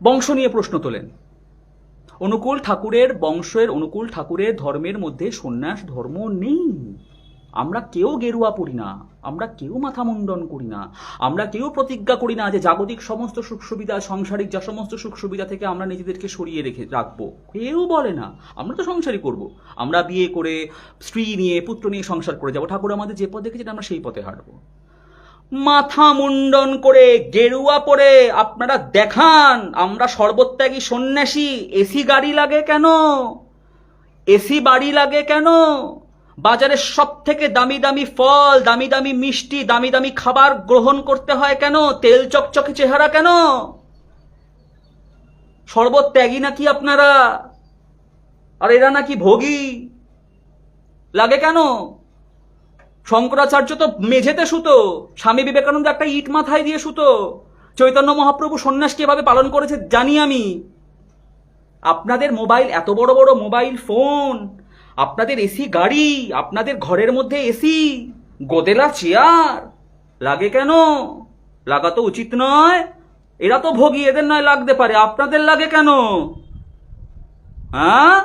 বংশ নিয়ে প্রশ্ন তোলেন। অনুকূল ঠাকুরের বংশের অনুকূল ঠাকুরের ধর্মের মধ্যে সন্ন্যাস ধর্ম নেই। আমরা কেউ গেরুয়া পড়ি না, আমরা কেউ মাথা মুন্ডন করি না, আমরা কেউ প্রতিজ্ঞা করি না যে জাগতিক সমস্ত সুখ সুবিধা, সাংসারিক যা সমস্ত সুখ সুবিধা থেকে আমরা নিজেদেরকে সরিয়ে রেখে রাখব। কেউ বলে না, আমরা তো সংসারই করব। আমরা বিয়ে করে স্ত্রী নিয়ে, পুত্র নিয়ে সংসার করে যাব, ঠাকুর আমাদের যে পথ দেখেছেন, আমরা সেই পথে হাঁটবো। মাথা মুন্ডন করে গেরুয়া পরে আপনারা দেখান, আমরা সর্বত্যাগী সন্ন্যাসী, এসি গাড়ি লাগে কেন? এসি বাড়ি লাগে কেন? বাজারে সব থেকে দামি দামি ফল, দামি দামি মিষ্টি, দামি দামি খাবার গ্রহণ করতে হয় কেন? তেল চকচকে চেহারা কেন? সর্বত্যাগী নাকি আপনারা? আর এরা নাকি ভোগী? লাগে কেন? শঙ্করাচার্য তো মেঝেতে সুতো, স্বামী বিবেকানন্দ একটা ইট মাথায় দিয়ে সুতো। চৈতন্য মহাপ্রভু সন্ন্যাসকে এভাবে পালন করেছে, জানি আমি। আপনাদের মোবাইল, এত বড় বড় মোবাইল ফোন, আপনাদের এসি গাড়ি, আপনাদের ঘরের মধ্যে এসি, গোদেলা চেয়ার, লাগে কেন? লাগা তো উচিত নয়। এরা তো ভোগী, এদের নয় লাগতে পারে, আপনাদের লাগে কেন? হ্যাঁ?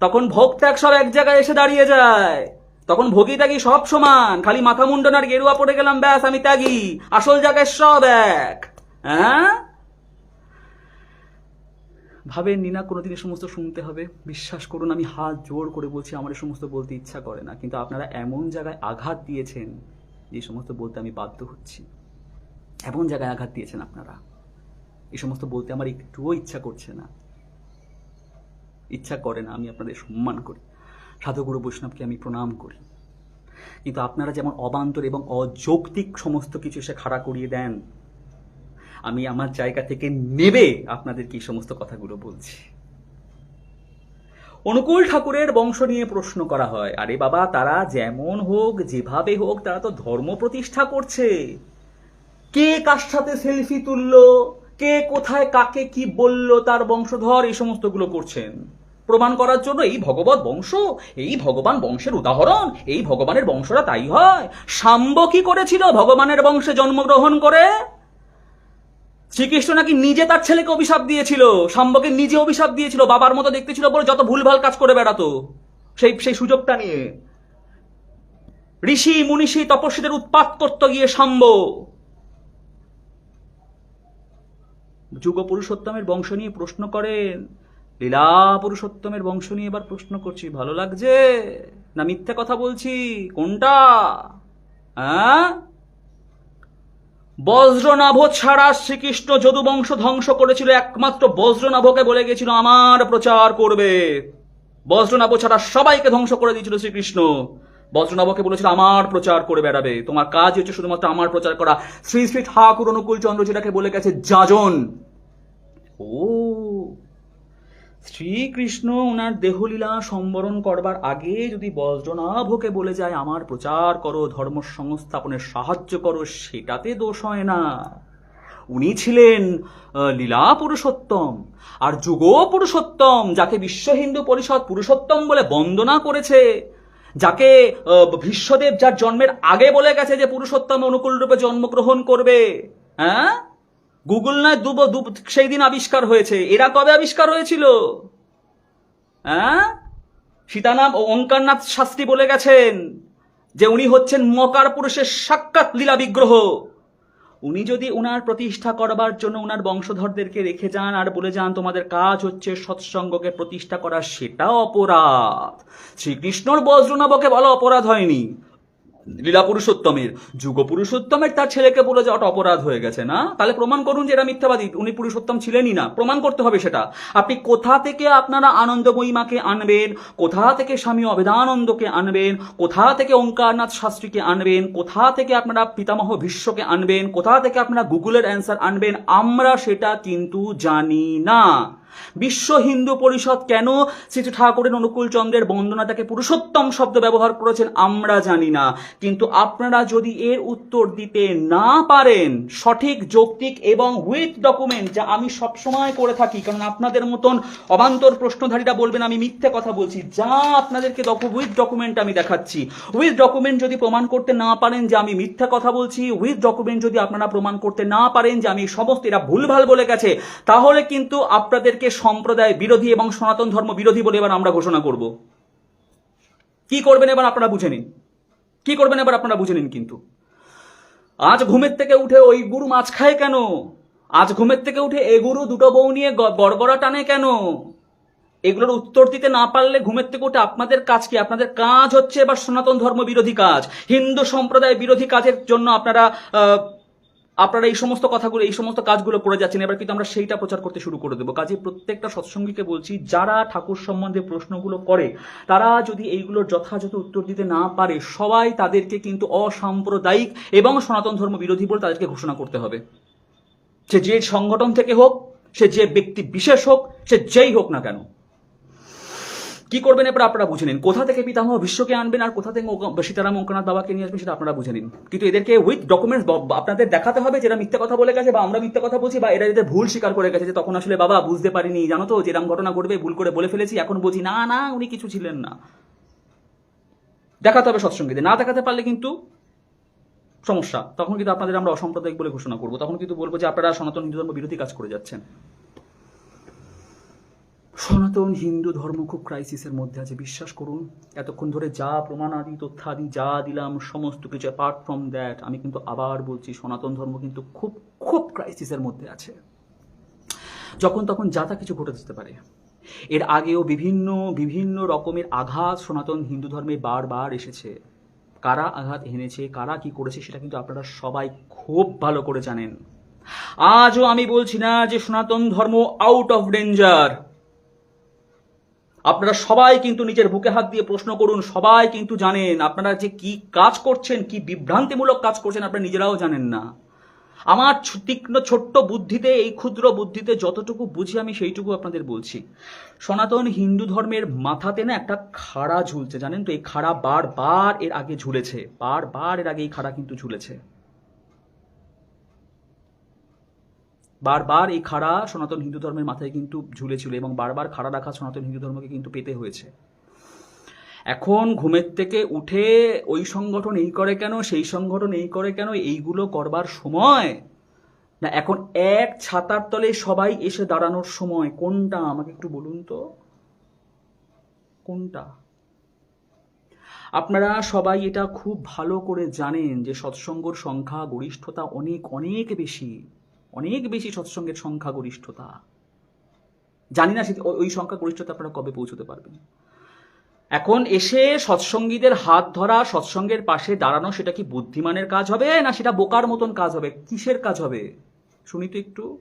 তখন ভোগ ত্যাগ সব এক জায়গায় এসে দাঁড়িয়ে যায়। তখন ভোগী ত্যাগী সব সমান। খালি মাথা মুন্ডন আর গেরুয়া পড়ে গেলাম, ব্যাস, আমি ত্যাগী। আসল জায়গায় সব এক। হ্যাঁ? ভাবেন নিনা কোনোদিন এ সমস্ত শুনতে হবে। বিশ্বাস করুন, আমি হাত জোর করে বলছি, আমার এ সমস্ত বলতে ইচ্ছা করে না। কিন্তু আপনারা এমন জায়গায় আঘাত দিয়েছেন, যে সমস্ত বলতে আমি বাধ্য হচ্ছি। এমন জায়গায় আঘাত দিয়েছেন আপনারা। এই সমস্ত বলতে আমার একটুও ইচ্ছা করছে না। ইচ্ছা করে না, আমি আপনাদের সম্মান করি। সাধুগুরু বৈষ্ণবকে আমি প্রণাম করি। কিন্তু আপনারা যেমন অবান্তর এবং অযৌক্তিক সমস্ত কিছু এসে খাড়া করিয়ে দেন, আমি আমার জায়গা থেকে নেবে আপনাদেরকে এই সমস্ত কথাগুলো বলছি। অনুকূল ঠাকুরের বংশ নিয়ে প্রশ্ন করা হয়, আরে বাবা, তারা যেমন হোক, যেভাবে হোক, তারা তো ধর্ম প্রতিষ্ঠা করছে। কে কার সাথে সেলফি তুললো? কে কোথায় কাকে কি বলল? তার বংশধর এই সমস্তগুলো করছেন। প্রমাণ করার জন্য এই ভগবত বংশ, এই ভগবান বংশের উদাহরণ, এই ভগবানের বংশরা তাই হয়। সাম্ব কি করেছিল ভগবানের বংশে জন্মগ্রহণ করে? শ্রীকৃষ্ণ নাকি নিজে তার ছেলেকে অভিশাপ দিয়েছিল, সাম্বকে নিজে অভিশাপ দিয়েছিল, বাবার মতো দেখতে ছিল বলে যত ভুলভাল কাজ করে বেড়াতো। সেই সেই সুযোগটা নিয়ে। ঋষি, মুনিষি, তপস্বীদের উৎপাত করতে গিয়ে সাম্ব যুগ পুরুষোত্তমের বংশ নিয়ে প্রশ্ন করেন লীলা পুরুষোত্তমের বংশ নিয়ে এবার প্রশ্ন করছি, ভালো লাগছে? না মিথ্যা কথা বলছি? কোনটা? হ্যাঁ বজ্রনাভ ছাড়া শ্রীকৃষ্ণ যদু বংশ ধ্বংস করেছিল, একমাত্র বজ্রনাভকে বলে গেছিল, আমার প্রচার করবে। বজ্রনাভ ছাড়া সবাইকে ধ্বংস করে দিয়েছিল শ্রীকৃষ্ণ। বজ্রনাভকে বলেছিল, আমার প্রচার করে বেড়াবে। তোমার কাজ হচ্ছে শুধুমাত্র আমার প্রচার করা। শ্রী শ্রী ঠাকুর অনুকূল চন্দ্র যেটাকে বলে গেছে, যাজন। ও শ্রীকৃষ্ণ ওনার দেহলীলা সম্বরণ করবার আগে যদি বজ্রনাভকে বলে যায়, আমার প্রচার করো, ধর্ম সংস্থাপনের সাহায্য করো, সেটাতে দোষ হয় না। উনি ছিলেন লীলা পুরুষোত্তম আর যুগ পুরুষোত্তম, যাকে বিশ্ব হিন্দু পরিষদ পুরুষোত্তম বলে বন্দনা করেছে, যাকে ভীষ্মদেব যার জন্মের আগে বলে গেছে যে পুরুষোত্তম অনুকূল রূপে জন্মগ্রহণ করবে। হ্যাঁ? গুগল নয়, দুব সেই দিন আবিষ্কার হয়েছে। এরা কবে আবিষ্কার হয়েছিল? হ্যাঁ? সীতানাম ও ওঙ্কারনাথ শাস্ত্রী বলে গেছেন যে উনি হচ্ছেন মকার পুরুষের সাক্ষাৎ লীলা বিগ্রহ। উনি যদি উনার প্রতিষ্ঠা করবার জন্য উনার বংশধরদেরকে রেখে যান আর বলে যান, তোমাদের কাজ হচ্ছে সৎসঙ্গকে প্রতিষ্ঠা করা, সেটা অপরাধ। শ্রীকৃষ্ণর বজ্রনবকে বলা অপরাধ হয়নি। লীলা পুরুষোত্তমের যুগ পুরুষোত্তমের তার ছেলেকে বলে যাওয়াটা অপরাধ হয়ে গেছে, না? তাহলে প্রমাণ করুন যে এরা মিথ্যাবাদী, উনি পুরুষোত্তম ছিলেনই না। প্রমাণ করতে হবে সেটা। আপনি কোথা থেকে আপনারা আনন্দময়ী মাকে আনবেন? কোথা থেকে স্বামী অবেদানন্দকে আনবেন? কোথা থেকে ওঙ্কারনাথ শাস্ত্রীকে আনবেন? কোথা থেকে আপনারা পিতামহ ভীষ্মকে আনবেন? কোথা থেকে আপনারা গুগলের অ্যান্সার আনবেন? আমরা সেটা কিন্তু জানি না। বিশ্ব হিন্দু পরিষদ কেন শ্রী ঠাকুরের অনুকূল চন্দ্রের বন্দনাটাকে পুরুষোত্তম শব্দ ব্যবহার করেছেন আমরা জানি না। কিন্তু আপনারা যদি এর উত্তর দিতে না পারেন, সঠিক, যৌক্তিক এবং উইথ ডকুমেন্ট যা আমি সবসময় করে থাকি, কারণ আপনাদের মতন অবান্তর প্রশ্নধারীরা বলবেন আমি মিথ্যে কথা বলছি, যা আপনাদেরকে উইথ ডকুমেন্ট আমি দেখাচ্ছি। উইথ ডকুমেন্ট যদি প্রমাণ করতে না পারেন যে আমি মিথ্যা কথা বলছি উইথ ডকুমেন্ট যদি আপনারা প্রমাণ করতে না পারেন যে আমি সমস্ত এরা ভুলভাল বলে গেছে, তাহলে কিন্তু আপনাদেরকে সম্প্রদায় বিরোধী এবং সনাতন ধর্ম বিরোধী বলে এবার আমরা ঘোষণা করব। কি করবেন এবার আপনারা বুঝে নিন। কি করবেন এবার আপনারা বুঝে নিন কিন্তু। আজ ঘুমের থেকে উঠে ওই গুরু মাছ খায় কেন? আজ ঘুমের থেকে উঠে এ গুরু দুটো বউ নিয়ে গড়গড়া টানে কেন? এগুলোর উত্তর দিতে না পারলে ঘুমের থেকে উঠে আপনাদের কাজ কি? আপনাদের কাজ হচ্ছে এবার সনাতন ধর্ম বিরোধী কাজ। হিন্দু সম্প্রদায় বিরোধী কাজের জন্য আপনারা আপনারা এই সমস্ত কথাগুলো, এই সমস্ত কাজগুলো করে যাচ্ছেন, এবার কিন্তু আমরা সেইটা প্রচার করতে শুরু করে দেবো। কাজে প্রত্যেকটা সৎসঙ্গীকে বলছি, যারা ঠাকুর সম্বন্ধে প্রশ্নগুলো করে, তারা যদি এইগুলোর যথাযথ উত্তর দিতে না পারে, সবাই তাদেরকে কিন্তু অসাম্প্রদায়িক এবং সনাতন ধর্ম বিরোধী বলে তাদেরকে ঘোষণা করতে হবে। সে যে সংগঠন থেকে হোক, সে যে ব্যক্তি বিশেষ হোক, সে যেই হোক না কেন কি করবেন এবার আপনারা বুঝে নিন। কোথা থেকে পিতামহ বিশ্বকে আনবেন আর কোথা থেকে সীতারাম অঙ্কনাথ বাবাকে নিয়ে আসবেন সেটা আপনারা বুঝে নিন। কিন্তু এদেরকে উইথ ডকুমেন্টস আপনাদের দেখাতে হবে যেটা মিথ্যা কথা বলে গেছে বা আমরা মিথ্যা কথা বলছি বা এরা এদের ভুল স্বীকার করে গেছে যে তখন আসলে বাবা বুঝতে পারিনি। জানো তো, যেরকম ঘটনা ঘটবে, ভুল করে বলে ফেলেছি, এখন বলছি না না, উনি কিছু ছিলেন না। দেখাতে হবে সৎসঙ্গীতে না দেখাতে পারলে কিন্তু সমস্যা। তখন কিন্তু আপনাদের আমরা অসাম্প্রদায়িক বলে ঘোষণা করব। তখন কিন্তু বলব যে আপনারা সনাতন হিন্দু ধর্ম বিরোধী কাজ করে যাচ্ছেন। সনাতন হিন্দু ধর্ম খুব ক্রাইসিসের মধ্যে আছে, বিশ্বাস করুন। এতক্ষণ ধরে যা প্রমাণাদি তথ্যাদি যা দিলাম, সমস্ত কিছু অ্যাপার্ট ফ্রম দ্যাট আমি কিন্তু আবার বলছি, সনাতন ধর্ম কিন্তু খুব খুব ক্রাইসিসের মধ্যে আছে। যখন তখন যা তা কিছু ঘটে যেতে পারে। এর আগেও বিভিন্ন বিভিন্ন রকমের আঘাত সনাতন হিন্দু ধর্মে বারবার এসেছে। কারা আঘাত এনেছে, কারা কি করেছে, সেটা কিন্তু আপনারা সবাই খুব ভালো করে জানেন। আজও আমি বলছি না যে সনাতন ধর্ম আউট অফ ডেঞ্জার আপনারা সবাই কিন্তু নিজের বুকে হাত দিয়ে প্রশ্ন করুন, সবাই কিন্তু জানেন আপনারা যে কি কাজ করছেন, কি বিভ্রান্তিমূলক কাজ করছেন আপনারা নিজেরাও জানেন না। আমার তীক্ষ্ণ ছোট্ট বুদ্ধিতে, এই ক্ষুদ্র বুদ্ধিতে যতটুকু বুঝি আমি সেইটুকু আপনাদের বলছি। সনাতন হিন্দু ধর্মের মাথাতে না একটা খাড়া ঝুলছে, জানেন তো? এই খাড়া বারবার এর আগে ঝুলেছে, বারবার এর আগে এই খাড়া কিন্তু ঝুলেছে। বারবার এই খাড়া সনাতন হিন্দু ধর্মের মাথায় কিন্তু ঝুলেছিল এবং বারবার খাড়া রাখা সনাতন হিন্দু ধর্মকে কিন্তু পেতে হয়েছে। এখন ঘুমের থেকে উঠে ওই সংগঠন এই করে কেন, সেই সংগঠন এই করে কেন, এইগুলো করবার সময়? না, এখন এক ছাতার তলে সবাই এসে দাঁড়ানোর সময়। কোনটা? আমাকে একটু বলুন তো। কোনটা? আপনারা সবাই এটা খুব ভালো করে জানেন যে সৎসঙ্গর সংখ্যা, গরিষ্ঠতা অনেক অনেক বেশি। অনেক বেশি সৎসঙ্গের সংখ্যা গরিষ্ঠতা জানি না ওই- ওই সংখ্যা গরিষ্ঠতা আপনারা কবে পৌঁছতে পারবেন। এখন এসে সৎসঙ্গীদের হাত ধরা, সৎসঙ্গের পাশে দাঁড়ানো, সেটা কি বুদ্ধিমানের কাজ হবে, না সেটা বোকার মতন কাজ হবে? কিসের কাজ হবে? শুনি তো একটু।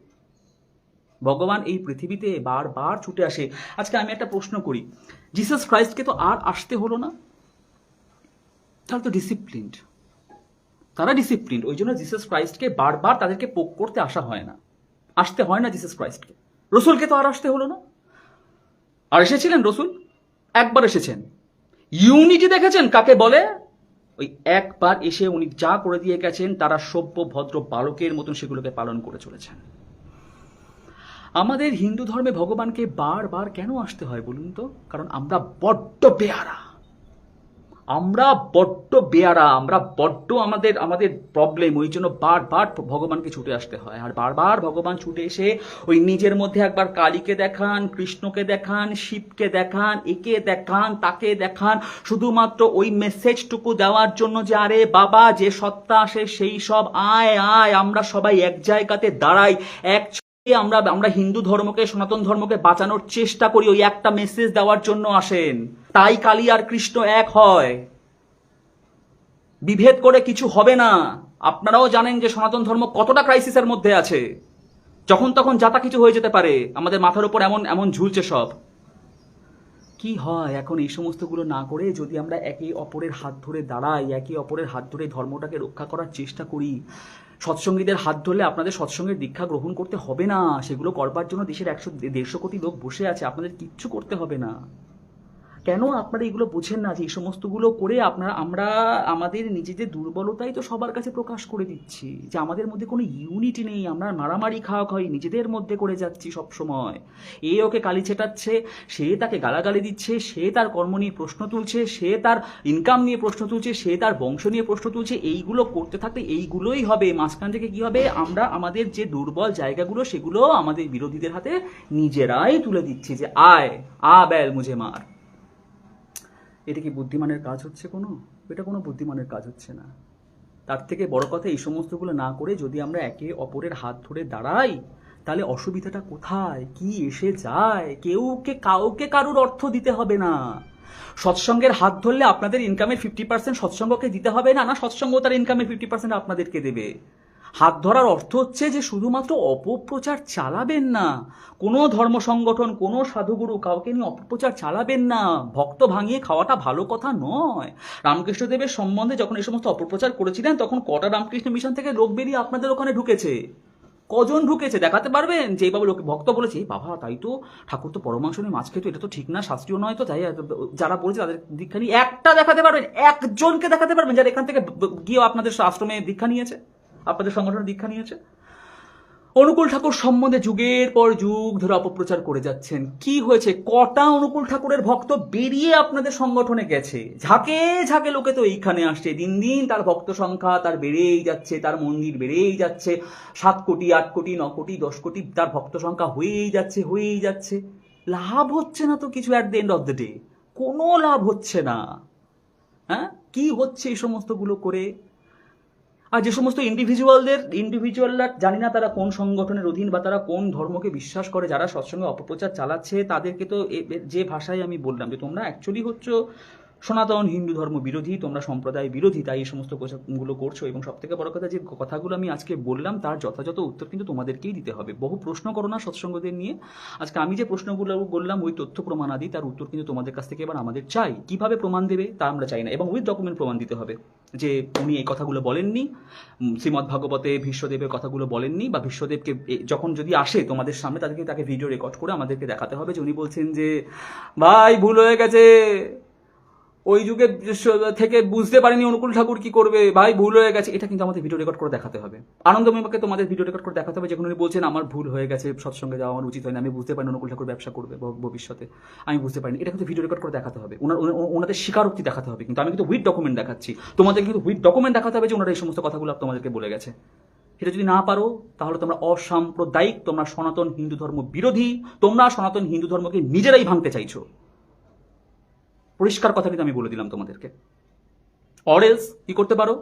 ভগবান এই পৃথিবীতে বারবার ছুটে আসে। আজকে আমি একটা প্রশ্ন করি। জিসাস ক্রাইস্টকে তো আর আসতে হলো না? তারা তো ডিসিপ্লিনড তারা ডিসিপ্লিন ওই জন্য জিসাস ক্রাইস্টকে বারবার তাদেরকে পোক করতে আসা হয় না। আসতে হয় না জিসাস ক্রাইস্টকে রসুলকে তো আর আসতে হলো না। আর এসেছিলেন রসুল? একবার এসেছেন। ইউনিটি দেখেছেন? কাকে বলে? ওই একবার এসে উনি যা করে দিয়ে গেছেন, তারা সভ্য, ভদ্র বালকের মতন সেগুলোকে পালন করে চলেছেন। আমাদের হিন্দু ধর্মে ভগবানকে বারবার কেন আসতে হয় বলুন তো? কারণ আমরা বড্ড বেয়ারা। আমরা বড্ড বেয়ারা, আমরা বড্ড আমাদের আমাদের প্রবলেম ওই জন্য বারবার ভগবানকে ছুটে আসতে হয়। আর বারবার ভগবান ছুটে এসে ওই নিজের মধ্যে একবার কালীকে দেখান, কৃষ্ণকে দেখান, শিবকে দেখান, একে দেখান, তাকে দেখান, শুধুমাত্র ওই মেসেজটুকু দেওয়ার জন্য যে, আরে বাবা, যে সত্তা আসে সেই সব, আয় আয়, আমরা সবাই এক জায়গাতে দাঁড়াই। এক আমরা আমরা হিন্দু ধর্মকে, সনাতন ধর্মকে বাঁচানোর চেষ্টা করি, ওই একটা মেসেজ দেওয়ার জন্য আসেন। তাই কালী আর কৃষ্ণ এক হয়। বিভেদ করে কিছু হবে না। আপনারাও জানেন যে সনাতন ধর্ম কতটা ক্রাইসিসের মধ্যে আছে। যখন তখন যাতা কিছু হয়ে যেতে পারে, আমাদের মাথার উপর এমন এমন ঝুলছে সব। কি হয় এখন এই সমস্তগুলো না করে যদি আমরা একে অপরের হাত ধরে দাঁড়াই, একে অপরের হাত ধরে ধর্মটাকে রক্ষা করার চেষ্টা করি, সৎসঙ্গীদের হাত ধরলে আপনাদের সৎসঙ্গের দীক্ষা গ্রহণ করতে হবে না। সেগুলো করবার জন্য দেশের একশো, দেড়শো কোটি লোক বসে আছে, আপনাদের কিচ্ছু করতে হবে না। কেন আপনারা এগুলো বোঝেন না যে এই সমস্তগুলো করে আপনারা, আমরা, আমাদের নিজেদের দুর্বলতাই তো সবার কাছে প্রকাশ করে দিচ্ছি, যে আমাদের মধ্যে কোনো ইউনিটি নেই, আমরা মারামারি খাওয়া খাই নিজেদের মধ্যে করে যাচ্ছি সব সময় এ ওকে কালি ছেটাচ্ছে, সে তাকে গালাগালি দিচ্ছে, সে তার কর্ম নিয়ে প্রশ্ন তুলছে, সে তার ইনকাম নিয়ে প্রশ্ন তুলছে, সে তার বংশ নিয়ে প্রশ্ন তুলছে, এইগুলো করতে থাকলে এইগুলোই হবে। মাঝখান থেকে কি হবে? আমরা, আমাদের যে দুর্বল জায়গাগুলো, সেগুলো আমাদের বিরোধীদের হাতে নিজেরাই তুলে দিচ্ছি যে, আয়, আ বেল মুঝে মার। এটা কি বুদ্ধিমানের কাজ হচ্ছে কোনো? এটা কোনো বুদ্ধিমানের কাজ হচ্ছে না। তার থেকে বড় কথা এই সমস্তগুলো না করে যদি আমরা একে অপরের হাত ধরে দাঁড়াই, তাহলে অসুবিধাটা কোথায়? কি এসে যায়? কেউকে কাউকে কারুর অর্থ দিতে হবে না। সৎসঙ্গের হাত ধরলে আপনাদের ইনকামের ফিফটি পার্সেন্ট সৎসঙ্গকে দিতে হবে না না সৎসঙ্গ তার ইনকামের ফিফটি পার্সেন্ট আপনাদেরকে দেবে। হাত ধরার অর্থ হচ্ছে যে শুধুমাত্র অপপ্রচার চালাবেন না। কোনো ধর্ম সংগঠন, কোনো সাধুগুরু কাউকে নিয়ে অপপ্রচার চালাবেন না। ভক্ত ভাঙিয়ে খাওয়াটা ভালো কথা নয়। রামকৃষ্ণদেবের সম্বন্ধে যখন এই সমস্ত অপপ্রচার করেছিলেন, তখন কটা রামকৃষ্ণ মিশন থেকে লোক বেরিয়ে আপনাদের ওখানে ঢুকেছে? কজন ঢুকেছে? দেখাতে পারবেন? যে এইভাবে লোকে ভক্ত বলেছে "এই বাবা, তাই তো ঠাকুর তো পরমাংস নিয়ে মাছ খেতো, এটা তো ঠিক না, শাস্ত্রীয় নয় তো, তাই, যারা বলেছে তাদের দীক্ষা নিয়ে একটা দেখাতে পারবেন, একজনকে দেখাতে পারবেন, যারা এখান থেকে গিয়ে আপনাদের আশ্রমে দীক্ষা নিয়েছে? আপনাদের সংগঠনের দীক্ষা নিয়েছে। অনুকূল ঠাকুর সম্বন্ধে যুগের পর যুগ ধরে অপপ্রচার করে যাচ্ছেন। কি হয়েছে? কটা অনুকূল ঠাকুরের ভক্ত বেরিয়ে আপনাদের সংগঠনে গেছে? ঝাঁকে ঝাঁকে লোকে তো এইখানে আসছে। দিন দিন তার ভক্ত সংখ্যা তার বেড়েই যাচ্ছে, তার মন্দির বেড়েই যাচ্ছে। সাত কোটি, আট কোটি, ন কোটি, দশ কোটি তার ভক্ত সংখ্যা হয়েই যাচ্ছে হয়েই যাচ্ছে। লাভ হচ্ছে না তো কিছু at the end of the day কোনো লাভ হচ্ছে না। হ্যাঁ? কি হচ্ছে এই সমস্তগুলো করে? আর যে সমস্ত ইন্ডিভিজুয়ালদের ইন্ডিভিজুয়ালরা জানি না তারা কোন সংগঠনের অধীন বা তারা কোন ধর্মকে বিশ্বাস করে, যারা সৎসঙ্গে অপপ্রচার চালাচ্ছে, তাদেরকে তো যে ভাষায় আমি বললাম যে তোমরা অ্যাকচুয়ালি হচ্ছে সনাতন হিন্দু ধর্ম বিরোধী, তোমরা সম্প্রদায় বিরোধী, তাই এই সমস্তগুলো করছ। এবং সব থেকে বড় কথা যে কথাগুলো আমি আজকে বললাম, তার যথাযথ উত্তর কিন্তু তোমাদেরকেই দিতে হবে। বহু প্রশ্ন করো না সৎসঙ্গদের নিয়ে। আজকে আমি যে প্রশ্নগুলো বললাম, ওই তথ্য প্রমাণাদি, তার উত্তর কিন্তু তোমাদের কাছ থেকে এবার আমাদের চাই। কীভাবে প্রমাণ দেবে, তা আমরা চাই না। এবং উইথ ডকুমেন্ট প্রমাণ দিতে হবে। যে উনি এই কথাগুলো বলেননি শ্রীমদ্ ভাগবতে ভীষ্মদেবের কথাগুলো বলেননি, বা এ- যখন যদি আসে তোমাদের সামনে, তাদেরকে তাকে ভিডিও রেকর্ড করে আমাদেরকে দেখাতে হবে যে উনি বলছেন যে, ভাই, ভুল হয়ে গেছে। ওই যুগে থেকে বুঝতে পারিনি অনুকূল ঠাকুর কি করবে, ভাই ভুল হয়ে গেছে। এটা কিন্তু আমাদের ভিডিও রেকর্ড করে দেখাতে হবে। আনন্দময়ীকে তোমাদের ভিডিও রেকর্ড করে দেখাতে হবে। যেখানে উনি বলছেন, আমার ভুল হয়ে গেছে, সৎসঙ্গে যাওয়া আমার উচিত হয়নি, আমি বুঝতে পারিনি অনুকূল ঠাকুর ব্যবসা করবে ভবিষ্যতে। আমি বুঝতে পারিনি। এটা কিন্তু ভিডিও রেকর্ড করে দেখাতে হবে। ওনার ওনাদের স্বীকারোক্তি দেখাতে হবে কিন্তু। আমি কিন্তু উইথ ডকুমেন্ট দেখাচ্ছি। তোমাদের কিন্তু উইথ ডকুমেন্ট দেখাতে হবে যে ওনারা এই সমস্ত কথাগুলো তোমাদেরকে বলে গেছে। এটা যদি না পারো, তাহলে তোমরা অসাম্প্রদায়িক, তোমরা সনাতন হিন্দু ধর্ম বিরোধী, তোমরা সনাতন হিন্দু ধর্মকে নিজেরাই ভাঙতে চাইছো। পরিষ্কার কথা কিন্তু আমি বলে দিলাম তোমাদেরকে। অরেলস কি করতে পারো?